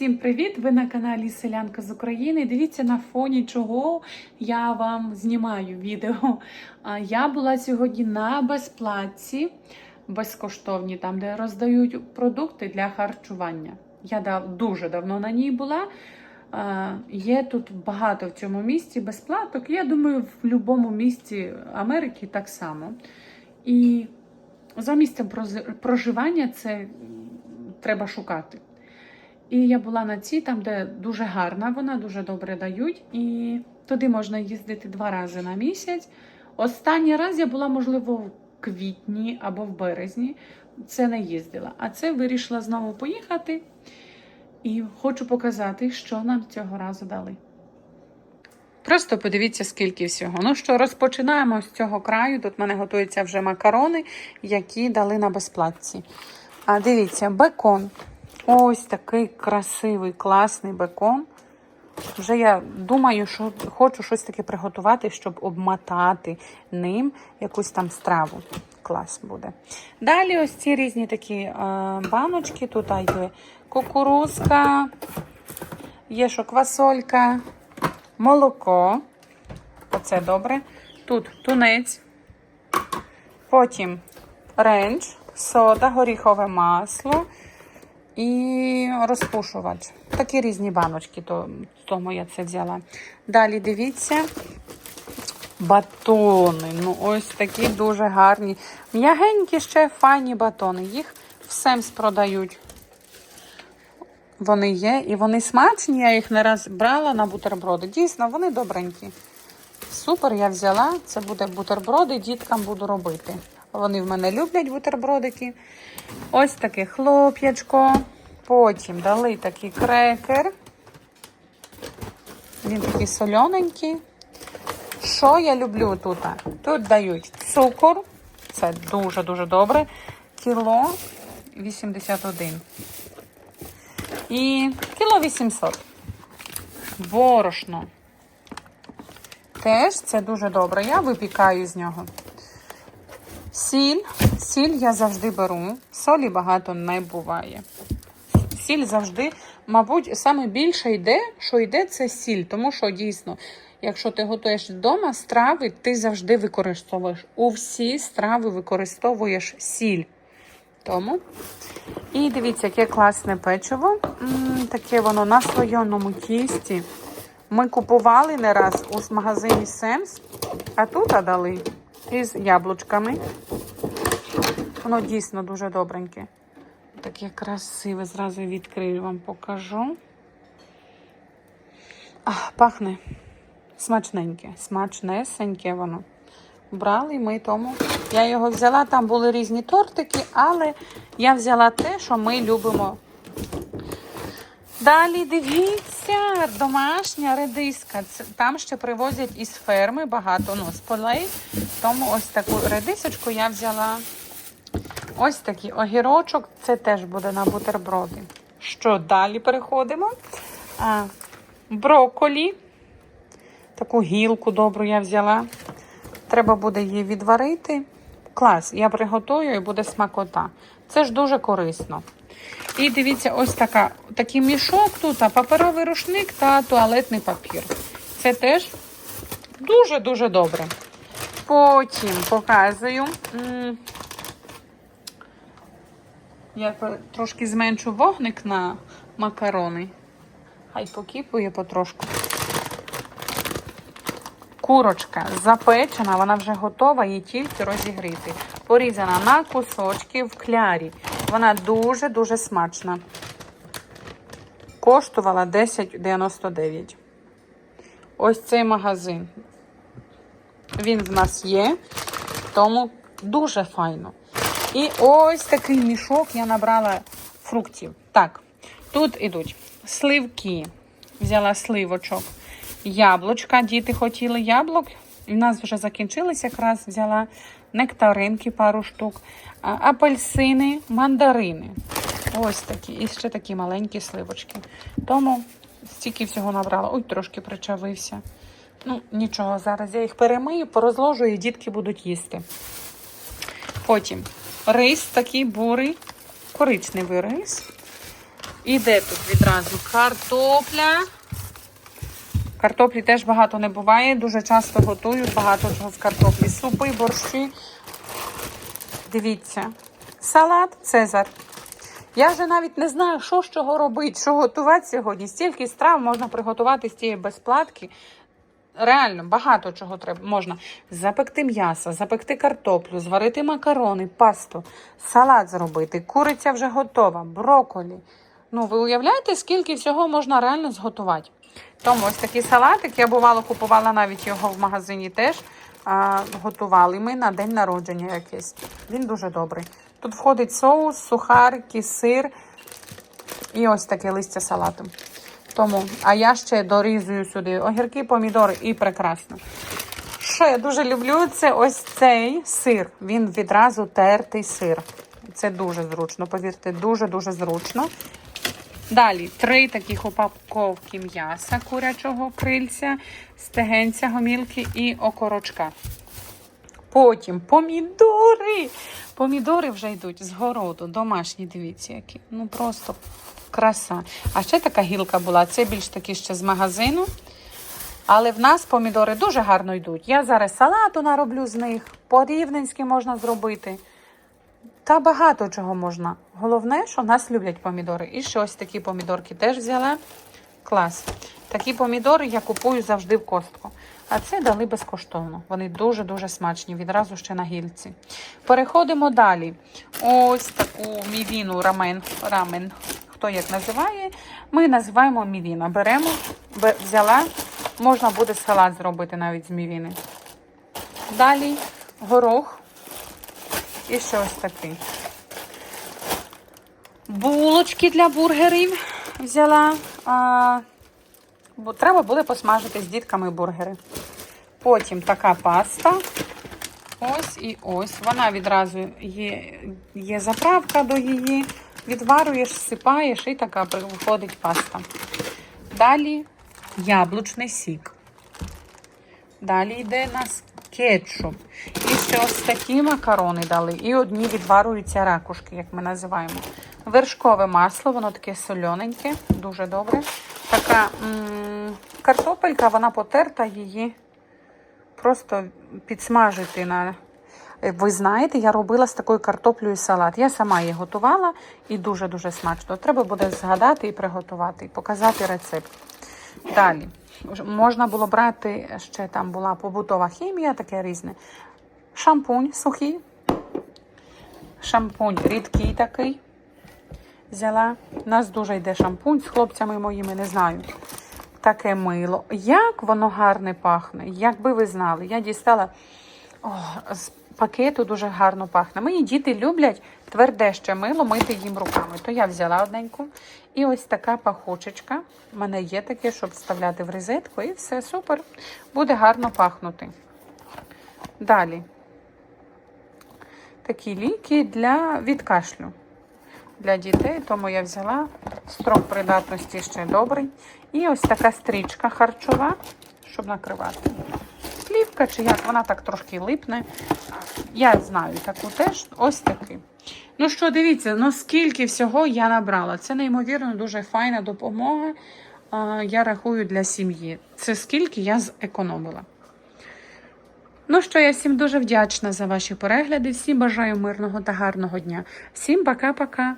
всім привіт! Ви на каналі Селянка з України. Дивіться на фоні чого я вам знімаю відео. Я була сьогодні на безплатці, безкоштовні, там, де роздають продукти для харчування. Я дуже давно на ній була. Є тут багато в цьому місті безплаток. Я думаю, в будь-якому місті Америки так само. І за місцем проживання це треба шукати. І я була на цій, там, де дуже гарна вона, дуже добре дають. І туди можна їздити два рази на місяць. Останній раз я була, можливо, в квітні або в березні. Це не їздила. А це вирішила знову поїхати. І хочу показати, що нам цього разу дали. Просто подивіться, скільки всього. Ну що, розпочинаємо з цього краю. Тут в мене готуються вже макарони, які дали на безплатці. А дивіться, бекон. Ось такий красивий, класний бекон. Вже я думаю, що хочу щось таке приготувати, щоб обмотати ним якусь там страву. Клас буде. Далі ось ці різні такі е, баночки. Тут є кукурузка, є що квасолька, молоко. Оце добре. Тут тунець. Потім ренч, сода, горіхове масло і розпушувач. Такі різні баночки, то, тому я це взяла. Далі дивіться. Батони. Ну, ось такі дуже гарні. М'ягенькі ще файні батони. Їх в Семс продають. Вони є і вони смачні. Я їх не раз брала на бутерброди. Дійсно, вони добренькі. Супер, я взяла. Це буде бутерброди, діткам буду робити. Вони в мене люблять бутербродики. Ось таке хлоп'ячко. Потім дали такий крекер. Він такий солененький. Що я люблю тут? Тут дають цукор. Це дуже-дуже добре. Кіло 81. І кіло 800. Борошно. Теж це дуже добре. Я випікаю з нього. Сіль. Сіль я завжди беру. Солі багато не буває. Сіль завжди, мабуть, саме більше йде, що йде, це сіль. Тому що дійсно, якщо ти готуєш вдома страви, ти завжди використовуєш. У всі страви використовуєш сіль. Тому. І дивіться, яке класне печиво. Таке воно на слойоному тісті. Ми купували не раз у магазині Семс, а тут дали із яблучками. Воно дійсно дуже добреньке. Таке красиве. Зразу відкрию вам покажу. А, пахне смачненьке, смачнесеньке воно. Брали ми тому. Я його взяла, там були різні тортики, але я взяла те, що ми любимо. Далі дивіться, домашня редиска. Там ще привозять із ферми багато, ну, з полей. Тому ось таку редисочку я взяла. Ось такий огірочок, це теж буде на бутерброди. Що далі переходимо? А, брокколі. Таку гілку добру я взяла. Треба буде її відварити. Клас, я приготую і буде смакота. Це ж дуже корисно. І дивіться, ось така, такий мішок тут, паперовий рушник та туалетний папір. Це теж дуже-дуже добре. Потім показую. Я трошки зменшу вогник на макарони. Хай покіпує потрошку. Курочка запечена, вона вже готова, її тільки розігріти. Порізана на кусочки в клярі. Вона дуже-дуже смачна. Коштувала 10,99. Ось цей магазин. Він в нас є, тому дуже файно. І ось такий мішок я набрала фруктів. Так, тут ідуть сливки. Взяла сливочок, яблучка. Діти хотіли яблук. В нас вже закінчились, якраз взяла нектаринки, пару штук, апельсини, мандарини. Ось такі. І ще такі маленькі сливочки. Тому стільки всього набрала. Ой, трошки причавився. Ну, нічого, зараз я їх перемию, порозложу і дітки будуть їсти. Потім рис такий бурий, коричневий рис. Іде тут відразу картопля. Картоплі теж багато не буває. Дуже часто готують багато чого з картоплі. Супи, борщі. Дивіться. Салат Цезар. Я вже навіть не знаю, що з чого робити, що готувати сьогодні. Стільки страв можна приготувати з цієї безплатки. Реально, багато чого треба можна запекти м'ясо, запекти картоплю, зварити макарони, пасту, салат зробити, куриця вже готова, броколі. Ну, ви уявляєте, скільки всього можна реально зготувати? Тому ось такий салатик, я бувало купувала навіть його в магазині теж. А, готували ми на день народження якесь. Він дуже добрий. Тут входить соус, сухарики, сир і ось таке листя салату. Тому, а я ще дорізую сюди огірки, помідори і прекрасно. Що я дуже люблю, це ось цей сир. Він відразу тертий сир. Це дуже зручно, повірте, дуже-дуже зручно. Далі три таких упаковки м'яса курячого крильця, стегенця, гомілки і окорочка. Потім помідори. Помідори вже йдуть з городу, домашні, дивіться, які. Ну просто краса. А ще така гілка була, це більш таки ще з магазину. Але в нас помідори дуже гарно йдуть. Я зараз салату нароблю з них, по-рівненськи можна зробити. Та багато чого можна. Головне, що нас люблять помідори. І ще ось такі помідорки теж взяла. Клас. Такі помідори я купую завжди в костку. А це дали безкоштовно. Вони дуже-дуже смачні, відразу ще на гільці. Переходимо далі. Ось таку мівіну рамен. рамен. Хто як називає, ми називаємо мівіна. Беремо, бе- взяла, можна буде салат зробити навіть з мівіни. Далі горох. І ще ось такий. Булочки для бургерів взяла. А, бо треба буде посмажити з дітками бургери. Потім така паста. Ось і ось. Вона відразу є, є заправка до її. Відварюєш, всипаєш і така виходить паста. Далі яблучний сік. Далі йде у нас кетчуп. І ще ось такі макарони дали. І одні відварюються ракушки, як ми називаємо. Вершкове масло, воно таке солененьке, дуже добре. Така картопелька, вона потерта, її просто підсмажити на. Ви знаєте, я робила з такою картоплею салат. Я сама її готувала і дуже-дуже смачно. Треба буде згадати і приготувати, і показати рецепт. Далі. Можна було брати, ще там була побутова хімія, таке різне. Шампунь сухий. Шампунь рідкий такий. Взяла. У нас дуже йде шампунь з хлопцями моїми, не знаю. Таке мило. Як воно гарне пахне. Якби ви знали, я дістала О, пакету дуже гарно пахне. Мої діти люблять тверде ще мило мити їм руками. То я взяла одненьку. І ось така пахучечка. У мене є таке, щоб вставляти в розетку, і все супер. Буде гарно пахнути. Далі. Такі ліки для від кашлю для дітей, тому я взяла строк придатності ще добрий. І ось така стрічка харчова, щоб накривати. Плівка чи як, вона так трошки липне. Я знаю таку теж. Ось таки. Ну що, дивіться, ну скільки всього я набрала. Це неймовірно дуже файна допомога. Я рахую для сім'ї. Це скільки я зекономила. Ну що, я всім дуже вдячна за ваші перегляди. Всім бажаю мирного та гарного дня. Всім пока-пока.